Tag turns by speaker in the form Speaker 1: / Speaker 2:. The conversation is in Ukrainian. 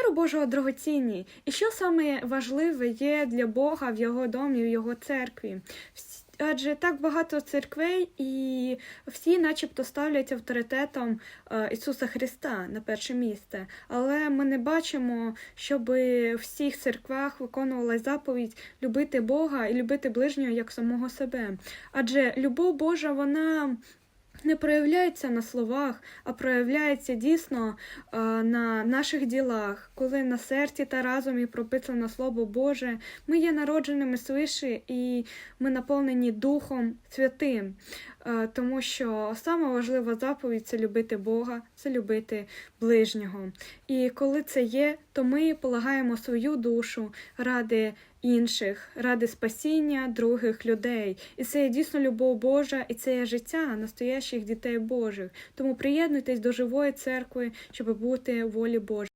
Speaker 1: Дару Божого дорогоцінні. І що саме важливе є для Бога в його домі, в його церкві? Адже так багато церквей, і всі, начебто, ставлять авторитетом е, Ісуса Христа на перше місце. Але ми не бачимо, щоб в всіх церквах виконувалась заповідь любити Бога і любити ближнього як самого себе. Адже любов Божа, вона не проявляється на словах, а проявляється дійсно е, на наших ділах, коли на серці та разумі прописано Слово Боже. Ми є народженими свише і ми наповнені Духом Святим. Е, Тому що саме важлива заповідь це любити Бога, це любити ближнього. І коли це є, то ми полагаємо свою душу ради інших, ради спасіння других людей. І це є дійсно любов Божа, і це є життя настоящих дітей Божих. Тому приєднуйтесь до живої церкви, щоб бути волі Божій.